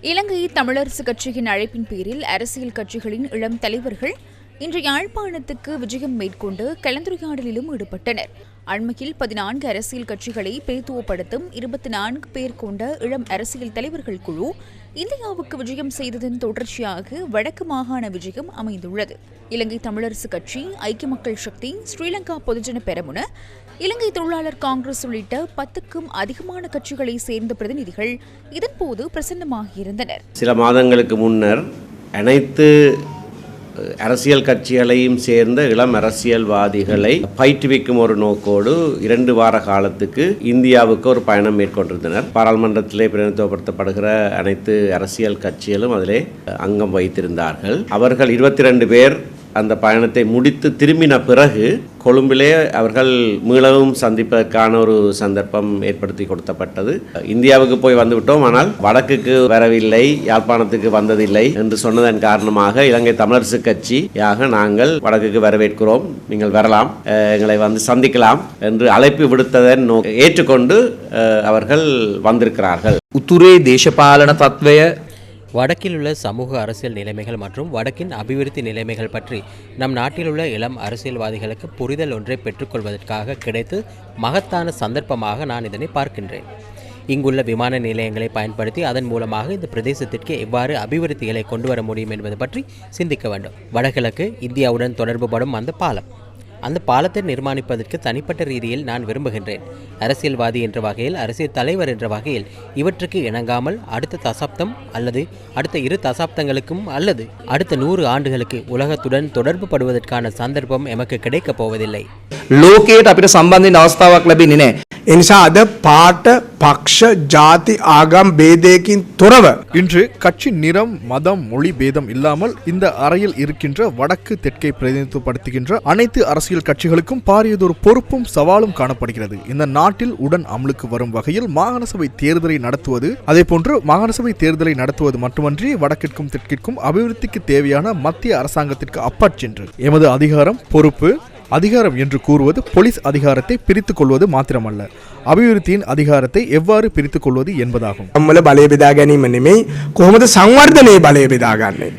இலங்கை தமிழரசு கட்சியின் அழைப்பின் பேரில் அரசியல் கட்சிகளின் இளம் தலைவர்கள் இன்று யாழ்ப்பாணத்துக்கு விஜயம் மேற்கொண்டு கலந்துரையாடலிலும் ஈடுபட்டனர். அண்மையில் பதினான்கு அரசியல் கட்சிகளை பேத்துவப்படுத்தும் இருபத்தி நான்கு பேர் கொண்ட இளம் அரசியல் தலைவர்கள் குழு இந்தியாவுக்கு விஜயம் செய்ததன் தொடர்ச்சியாக வடக்கு மாகாண விஜயம் அமைந்துள்ளது. இலங்கை தமிழரசு கட்சி ஐக்கிய மக்கள் சக்தி ஸ்ரீலங்கா பொதுஜன பெரமுன இலங்கை தொழிலாளர் காங்கிரஸ் உள்ளிட்ட பத்துக்கும் அதிகமான கட்சிகளை சேர்ந்த பிரதிநிதிகள் இதன்போது பிரசன்னமாகியிருந்தனர். சில மாதங்களுக்கு முன்னர் அனைத்து அரசியல் கட்சிகளையும் சேர்ந்த இளம் அரசியல்வாதிகளை பயிற்றுவிக்கும் ஒரு நோக்கோடு இரண்டு வார காலத்துக்கு இந்தியாவுக்கு ஒரு பயணம் மேற்கொண்டிருந்தனர். பாராளுமன்றத்திலே பிரதிநிதித்துவப்படுத்தப்படுகிற அனைத்து அரசியல் கட்சிகளும் அதிலே அங்கம் வைத்திருந்தார்கள் அவர்கள் இருபத்தி ரெண்டு பேர் அந்த பயணத்தை முடித்து திரும்பின பிறகு கொழும்பிலே அவர்கள் மீளவும் சந்திப்பதற்கான ஒரு சந்தர்ப்பம் ஏற்படுத்தி கொடுத்தப்பட்டது இந்தியாவுக்கு போய் வந்துவிட்டோம் ஆனால் வடக்குக்கு வரவில்லை யாழ்ப்பாணத்துக்கு வந்ததில்லை என்று சொன்னதன் காரணமாக இலங்கை தமிழரசு கட்சியாக நாங்கள் வடக்குக்கு வரவேற்கிறோம் நீங்கள் வரலாம் அஹ், எங்களை வந்து சந்திக்கலாம் என்று அழைப்பு விடுத்ததன் நோ ஏற்றுக்கொண்டு அஹ், அவர்கள் வந்திருக்கிறார்கள் උතුරේ දේශපාලන තත්ත්වය வடக்கில் உள்ள சமூக அரசியல் நிலைமைகள் மற்றும் வடக்கின் அபிவிருத்தி நிலைமைகள் பற்றி நம் நாட்டில் உள்ள இளம் அரசியல்வாதிகளுக்கு புரிதல் ஒன்றை பெற்றுக்கொள்வதற்காக கிடைத்து மகத்தான சந்தர்ப்பமாக நான் இதனை பார்க்கின்றேன். இங்குள்ள விமான நிலையங்களை பயன்படுத்தி அதன் மூலமாக இந்த பிரதேசத்திற்கு எவ்வாறு அபிவிருத்திகளை கொண்டு வர முடியும் என்பது பற்றி சிந்திக்க வேண்டும். வடகிழக்கு இந்தியாவுடன் தொடர்புபடும் அந்த பாலம். அந்த பாலத்தை நிர்மாணிப்பதற்கு தனிப்பட்ட ரீதியில் நான் விரும்புகின்றேன் அரசியல்வாதி என்ற வகையில் அரசியல் தலைவர் என்ற வகையில் இவற்றுக்கு இணங்காமல் அடுத்த தசாப்தம் அல்லது அடுத்த இரு தசாப்தங்களுக்கும் அல்லது அடுத்த நூறு ஆண்டுகளுக்கு உலகத்துடன் தொடர்பு படுவதற்கான சந்தர்ப்பம் எமக்கு கிடைக்கப் போவதில்லை ලෝකයට අපිට සම්බන්ධයෙන් අවස්ථාවක් ලැබෙන්නේ නැහැ. එනිසා අද පාට පක්ෂ ජාති ආගම් බේදයකින් තොරව இன்று கட்சி நிறம் மதம் மொழி பேதம் இல்லாமல் இந்த அறையில் இருக்கின்ற வடக்கு தெற்கை பிரதிநிதித்துவப்படுத்துகின்ற அனைத்து அரசியல் கட்சிகளுக்கும் பாரியதொரு பொறுப்பும் சவாலும் காணப்படுகிறது இந்த நாட்டில் உடன் அமலுக்கு வரும் வகையில் மாகாண சபை தேர்தலை நடத்துவது அதேபோன்று மாகாண சபை தேர்தலை நடத்துவது மட்டுமன்றி வடக்கிற்கும் தெற்கிற்கும் அபிவிருத்திக்கு தேவையான மத்திய அரசாங்கத்திற்கு அப்பாற் எமது அதிகாரம் பொறுப்பு அதிகாரம் என்று கூறுவது போலீஸ் அதிகாரத்தை பிரித்துக் கொள்வது மாத்திரமல்ல அபிவிருத்தியின் அதிகாரத்தை எவ்வாறு பிரித்துக் கொள்வது என்பதாகும் අම්මල බලය බෙදා ගැනීම නෙමෙයි කොහොමද සංවර්ධනයේ බලය බෙදාගන්නේ.